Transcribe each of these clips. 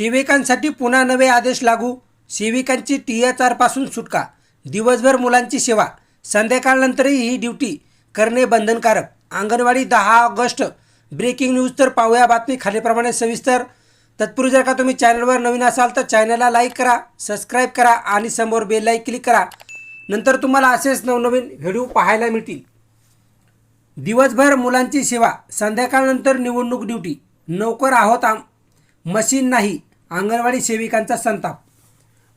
सेविकांसाठी पुन्हा नवे आदेश लागू. सेविकांची टी एच आरपासून सुटका. दिवसभर मुलांची सेवा. संध्याकाळनंतरही ही ड्युटी करणे बंधनकारक. अंगणवाडी दहा ऑगस्ट. ब्रेकिंग न्यूज तर पाहूया बातमी खालीलप्रमाणे सविस्तर. तत्पूर्वी जर का तुम्ही चॅनलवर नवीन असाल तर चॅनलला लाईक करा सबस्क्राईब करा आणि समोर बेल क्लिक करा. नंतर तुम्हाला असेच नवनवीन व्हिडिओ पाहायला मिळतील. दिवसभर मुलांची सेवा. संध्याकाळनंतर निवडणूक ड्युटी. नोकर आहोत आम मशीन नाही. अंगणवाडी सेविकांचा संताप.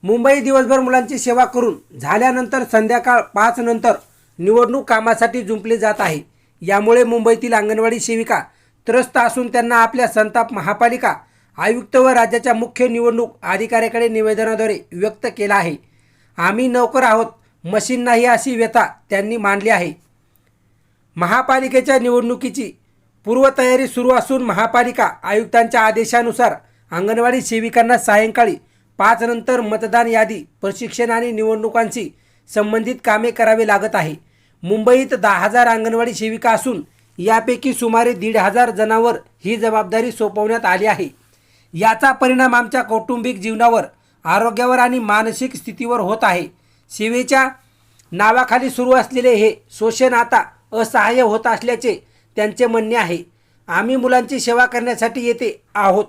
मुंबई दिवसभर मुलांची सेवा करून झाल्यानंतर संध्याकाळ पाच नंतर निवडणूक कामासाठी जुंपले जात आहे. यामुळे मुंबईतील अंगणवाडी सेविका त्रस्त असून त्यांना आपल्या संताप महापालिका आयुक्त व राज्याच्या मुख्य निवडणूक अधिकाऱ्याकडे निवेदनाद्वारे व्यक्त केला आहे. आम्ही नोकर आहोत मशीन नाही अशी व्यथा त्यांनी मांडली आहे. महापालिकेच्या निवडणुकीची पूर्वतयारी सुरू असून महापालिका आयुक्तांच्या आदेशानुसार अंगणवाडी सेविकांना सायंकाळी पाच नंतर मतदान यादी प्रशिक्षण आणि निवडणुकांशी संबंधित कामे करावे लागत आहे. मुंबईत दहा हजार अंगणवाडी सेविका असून यापैकी सुमारे दीड हजार जणांवर ही जबाबदारी सोपवण्यात आली आहे. याचा परिणाम आमच्या कौटुंबिक जीवनावर आरोग्यावर आणि मानसिक स्थितीवर होत आहे. सेवेच्या नावाखाली सुरू असलेले हे शोषण आता असहाय्य होत असल्याचे त्यांचे म्हणणे आहे. आम्ही मुलांची सेवा करण्यासाठी येते आहोत.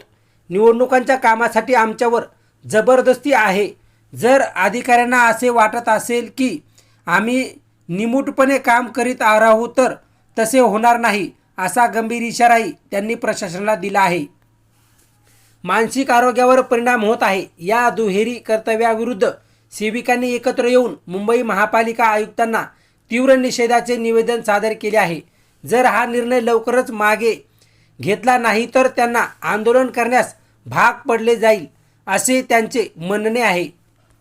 निवडणुकांच्या कामासाठी आमच्यावर जबरदस्ती आहे. जर अधिकाऱ्यांना असे वाटत असेल की आम्ही निमूटपणे काम करीत आहोत तर तसे होणार नाही असा गंभीर इशाराही त्यांनी प्रशासनाला दिला आहे. मानसिक आरोग्यावर परिणाम होत आहे. या दुहेरी कर्तव्याविरुद्ध सेविकांनी एकत्र येऊन मुंबई महापालिका आयुक्तांना तीव्र निषेधाचे निवेदन सादर केले आहे. जर हा निर्णय लवकरच मागे घेतला नाही तर त्यांना आंदोलन करण्यास भाग पडले जाईल असे त्यांचे म्हणणे आहे.